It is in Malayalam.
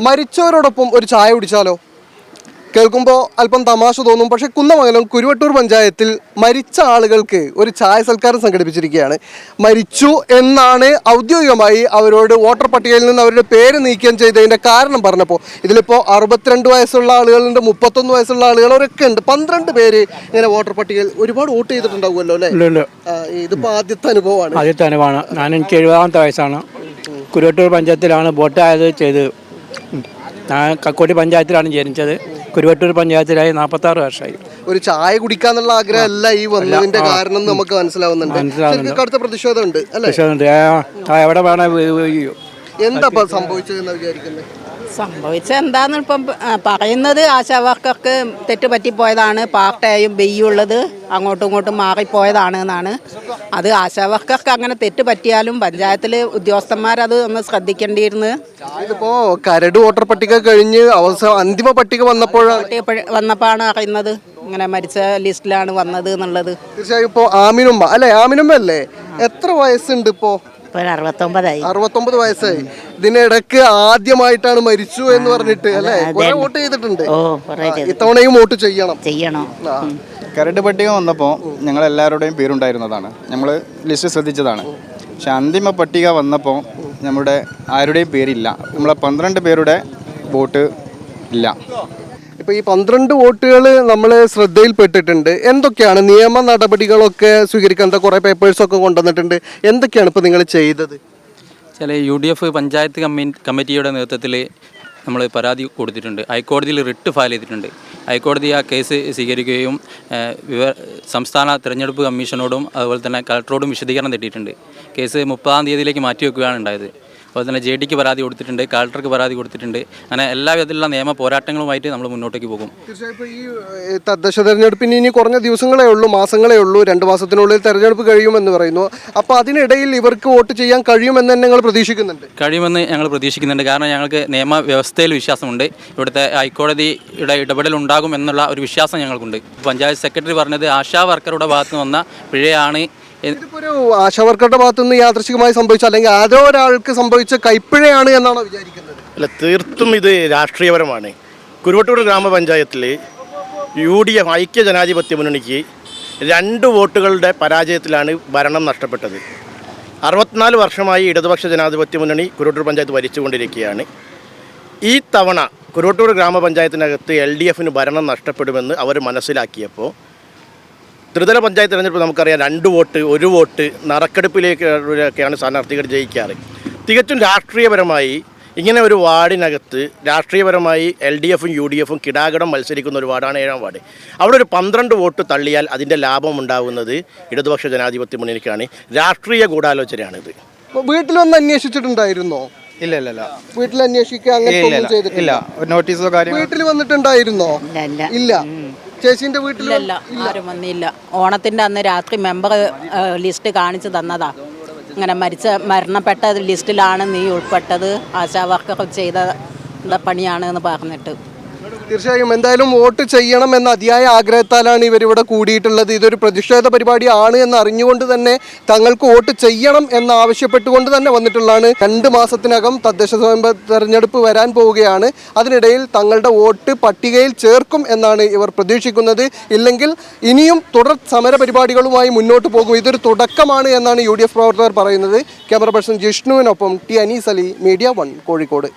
മരിച്ചവരോടൊപ്പം ഒരു ചായ കുടിച്ചാലോ? കേൾക്കുമ്പോൾ അല്പം തമാശ തോന്നും. പക്ഷേ കുന്നമംഗലം കുരുവട്ടൂർ പഞ്ചായത്തിൽ മരിച്ച ആളുകൾക്ക് ഒരു ചായ സൽക്കാരം സംഘടിപ്പിച്ചിരിക്കുകയാണ്. മരിച്ചു എന്നാണ് ഔദ്യോഗികമായി അവരോട് വോട്ടർ പട്ടികയിൽ നിന്ന് അവരുടെ പേര് നീക്കം ചെയ്തതിന്റെ കാരണം പറഞ്ഞപ്പോൾ. ഇതിലിപ്പോൾ അറുപത്തിരണ്ട് വയസ്സുള്ള ആളുകളുണ്ട് മുപ്പത്തൊന്ന് വയസ്സുള്ള ആളുകളൊക്കെ ഉണ്ട്. പന്ത്രണ്ട് പേര് ഇങ്ങനെ വോട്ടർ പട്ടികയിൽ ഒരുപാട് വോട്ട് ചെയ്തിട്ടുണ്ടാവുമല്ലോ അല്ലേ? ഇതിപ്പോൾ ആദ്യത്തെ അനുഭവമാണ്. ആദ്യത്തെ അനുഭവമാണ്. ഞാൻ എനിക്ക് എഴുപതാമത്തെ വയസ്സാണ്. കുരുവട്ടൂർ പഞ്ചായത്തിലാണ് വോട്ടായത് ചെയ്തത്. ഉം. ഞാൻ കക്കോട്ടി പഞ്ചായത്തിലാണ് ജനിച്ചത്. കുരുവട്ടൂർ പഞ്ചായത്തിലായി നാൽപ്പത്താറ് വർഷമായി. ഒരു ചായ കുടിക്കാന്നുള്ള ആഗ്രഹമല്ല ഈ വന്നതിന്റെ കാരണം നമുക്ക് മനസ്സിലാവുന്നുണ്ട്. അടുത്ത പ്രതിഷേധമുണ്ട് എവിടെ വേണേ എന്താ സംഭവിച്ചത് സംഭവിച്ചതെന്ന് വിചാരിക്കുന്നത് സംഭവിച്ച എന്താന്ന് ഇപ്പം പറയുന്നത് ആശാ വർക്കർക്ക് തെറ്റ് പറ്റിപ്പോയതാണ് പാർട്ടയും ബെയ്യുള്ളത് അങ്ങോട്ടും ഇങ്ങോട്ടും മാറിപ്പോയതാണ് എന്നാണ്. അത് ആശാ വർക്കർക്ക് അങ്ങനെ തെറ്റ് പറ്റിയാലും പഞ്ചായത്തിൽ ഉദ്യോഗസ്ഥന്മാരത് ഒന്ന് ശ്രദ്ധിക്കേണ്ടിയിരുന്നു. ഇതിപ്പോ കരട് വോട്ടർ പട്ടിക കഴിഞ്ഞ് അവസാന അന്തിമ പട്ടിക വന്നപ്പോഴാണ് വന്നപ്പോഴാണ് അറിയുന്നത്. ഇങ്ങനെ മരിച്ച ലിസ്റ്റിലാണ് വന്നത് എന്നുള്ളത്. തീർച്ചയായും ഇപ്പോ ആമിനുമ്മ അല്ലേ? ആമിനുമ്മ അല്ലേ എത്ര വയസ്സുണ്ട് ഇപ്പോ? ഇപ്പോൾ ഒരു അറുപത്തൊമ്പതായി. അറുപത്തൊമ്പത് വയസ്സായി. ഇതിനിടക്ക് ആദ്യമായിട്ടാണ് മരിച്ചു എന്ന് പറഞ്ഞിട്ട് അല്ലേ? കുറെ വോട്ട് ചെയ്തിട്ടുണ്ട്. ഓ കുറേ ഇത്തവണയും വോട്ട് ചെയ്യണം. ചെയ്യണോ. കരട് പട്ടിക വന്നപ്പോൾ ഞങ്ങൾ എല്ലാവരുടെയും പേരുണ്ടായിരുന്നതാണ്. നമ്മൾ ലിസ്റ്റ് ശ്രദ്ധിച്ചതാണ്. പക്ഷെ അന്തിമ പട്ടിക വന്നപ്പോൾ നമ്മുടെ ആരുടെയും പേരില്ല. നമ്മളെ പന്ത്രണ്ട് പേരുടെ വോട്ട് ഇല്ല. ഇപ്പൊ ഈ പന്ത്രണ്ട് വോട്ടുകൾ നമ്മൾ ശ്രദ്ധയിൽപ്പെട്ടിട്ടുണ്ട്. എന്തൊക്കെയാണ് നിയമ നടപടികളൊക്കെ സ്വീകരിക്കാൻ കുറെ പേപ്പേഴ്സ് ഒക്കെ കൊണ്ടുവന്നിട്ടുണ്ട്. എന്തൊക്കെയാണ് ഇപ്പൊ നിങ്ങൾ ചെയ്തത്? ചില യു ഡി എഫ് പഞ്ചായത്ത് കമ്മി കമ്മിറ്റിയുടെ നേതൃത്വത്തിൽ നമ്മൾ പരാതി കൊടുത്തിട്ടുണ്ട്. ഹൈക്കോടതിയിൽ റിട്ട് ഫയൽ ചെയ്തിട്ടുണ്ട്. ഹൈക്കോടതി ആ കേസ് സ്വീകരിക്കുകയും സംസ്ഥാന തിരഞ്ഞെടുപ്പ് കമ്മീഷനോടും അതുപോലെ തന്നെ കളക്ടറോടും വിശദീകരണം തെറ്റിയിട്ടുണ്ട് കേസ് മുപ്പതാം തീയതിയിലേക്ക് മാറ്റി വെക്കുകയാണ് ഉണ്ടായത്. അതുപോലെ തന്നെ ജെ ഡിക്ക് പരാതി കൊടുത്തിട്ടുണ്ട് കളക്ടർക്ക് പരാതി കൊടുത്തിട്ടുണ്ട്. അങ്ങനെ എല്ലാ വിധത്തിലുള്ള നിയമ പോരാട്ടങ്ങളുമായിട്ട് നമ്മൾ മുന്നോട്ടേക്ക് പോകും. തീർച്ചയായും. ഈ തദ്ദേശ തെരഞ്ഞെടുപ്പിന് ഇനി കുറഞ്ഞ ദിവസങ്ങളേ ഉള്ളൂ മാസങ്ങളേ ഉള്ളൂ രണ്ട് മാസത്തിനുള്ളിൽ തെരഞ്ഞെടുപ്പ് കഴിയുമെന്ന് പറയുന്നു. അപ്പോൾ അതിനിടയിൽ ഇവർക്ക് വോട്ട് ചെയ്യാൻ കഴിയുമെന്ന് തന്നെ ഞങ്ങൾ പ്രതീക്ഷിക്കുന്നുണ്ട്. കഴിയുമെന്ന് ഞങ്ങൾ പ്രതീക്ഷിക്കുന്നുണ്ട്. കാരണം ഞങ്ങൾക്ക് നിയമ വ്യവസ്ഥയിൽ വിശ്വാസമുണ്ട്. ഇവിടുത്തെ ഹൈക്കോടതിയുടെ ഇടപെടൽ ഉണ്ടാകും എന്നുള്ള ഒരു വിശ്വാസം ഞങ്ങൾക്കുണ്ട്. പഞ്ചായത്ത് സെക്രട്ടറി പറഞ്ഞത് ആശാ വർക്കറുടെ ഭാഗത്ത് വന്ന പിഴയാണ് ഇതിപ്പോ ഒരു ആശാവർക്കറുടെ ഭാഗത്തു നിന്ന് യാദൃശികമായി സംഭവിച്ച അല്ലെങ്കിൽ ആരോ ഒരാൾക്ക് സംഭവിച്ച കൈപ്പിഴയാണ് എന്നാണ് വിചാരിക്കുന്നത്. അല്ല തീർത്തും ഇത് രാഷ്ട്രീയപരമാണ്. കുരുവട്ടൂർ ഗ്രാമപഞ്ചായത്തിൽ യു ഡി എഫ് ഐക്യ ജനാധിപത്യ മുന്നണിക്ക് രണ്ട് വോട്ടുകളുടെ പരാജയത്തിലാണ് ഭരണം നഷ്ടപ്പെട്ടത്. അറുപത്തിനാല് വർഷമായി ഇടതുപക്ഷ ജനാധിപത്യ മുന്നണി കുരുവട്ടൂർ പഞ്ചായത്ത് ഭരിച്ചുകൊണ്ടിരിക്കുകയാണ്. ഈ തവണ കുരുവട്ടൂർ ഗ്രാമപഞ്ചായത്തിനകത്ത് എൽ ഡി എഫിന് ഭരണം നഷ്ടപ്പെടുമെന്ന് അവർ മനസ്സിലാക്കിയപ്പോൾ ത്രിതല പഞ്ചായത്ത് തിരഞ്ഞെടുപ്പ് നമുക്കറിയാം രണ്ട് വോട്ട് ഒരു വോട്ട് നറക്കെടുപ്പിലേക്കൊക്കെയാണ് സ്ഥാനാർത്ഥികൾ ജയിക്കാറ്. തികച്ചും രാഷ്ട്രീയപരമായി ഇങ്ങനെ ഒരു വാർഡിനകത്ത് രാഷ്ട്രീയപരമായി എൽ ഡി എഫും യു ഡി എഫും കിടാകടം മത്സരിക്കുന്ന ഒരു വാർഡാണ് ഏഴാം വാർഡ്. അവിടെ ഒരു പന്ത്രണ്ട് വോട്ട് തള്ളിയാൽ അതിന്റെ ലാഭം ഉണ്ടാകുന്നത് ഇടതുപക്ഷ ജനാധിപത്യ മുന്നണിക്കാണ്. രാഷ്ട്രീയ ഗൂഢാലോചനയാണിത് വീട്ടിൽ വന്ന് അന്വേഷിച്ചിട്ടുണ്ടായിരുന്നോ? ഇല്ല ഇല്ല ഇല്ല. വീട്ടിൽ അന്വേഷിക്കുക അങ്ങനത്തെ ഒന്നും ചെയ്തിട്ടില്ല. ഇല്ല. നോട്ടീസോ കാര്യങ്ങളോ വീട്ടിൽ വന്നിട്ടുണ്ടായിരുന്നോ? ഇല്ല ഇല്ല. ഇല്ല. ചേച്ചിന്റെ വീട്ടിൽ ആരും വന്നില്ല. ഓണത്തിന്റെ അന്ന് രാത്രി മെമ്പർ ലിസ്റ്റ് കാണിച്ചു തന്നതാ. ഇങ്ങനെ മരിച്ച മരണപ്പെട്ട ലിസ്റ്റിലാണ് നീ ഉൾപ്പെട്ടത്. ആശാ വർക്കർ ചെയ്ത പണിയാണ് എന്ന് പറഞ്ഞിട്ട്. തീർച്ചയായും എന്തായാലും വോട്ട് ചെയ്യണം എന്ന അതിയായ ആഗ്രഹത്താലാണ് ഇവരിവിടെ കൂടിയിട്ടുള്ളത്. ഇതൊരു പ്രതിഷേധ പരിപാടിയാണ് എന്ന് അറിഞ്ഞുകൊണ്ട് തന്നെ തങ്ങൾക്ക് വോട്ട് ചെയ്യണം എന്ന് ആവശ്യപ്പെട്ടുകൊണ്ട് തന്നെ വന്നിട്ടുള്ളതാണ്. രണ്ട് മാസത്തിനകം തദ്ദേശ സ്വയംഭരണ തെരഞ്ഞെടുപ്പ് വരാൻ പോവുകയാണ്. അതിനിടയിൽ തങ്ങളുടെ വോട്ട് പട്ടികയിൽ ചേർക്കും എന്നാണ് ഇവർ പ്രതീക്ഷിക്കുന്നത്. ഇല്ലെങ്കിൽ ഇനിയും തുടർ സമര പരിപാടികളുമായി മുന്നോട്ട് പോകും. ഇതൊരു തുടക്കമാണ് എന്നാണ് യു പ്രവർത്തകർ പറയുന്നത്. Camera person ജിഷ്ണുവിനൊപ്പം T Anees Ali media one Kozhikode.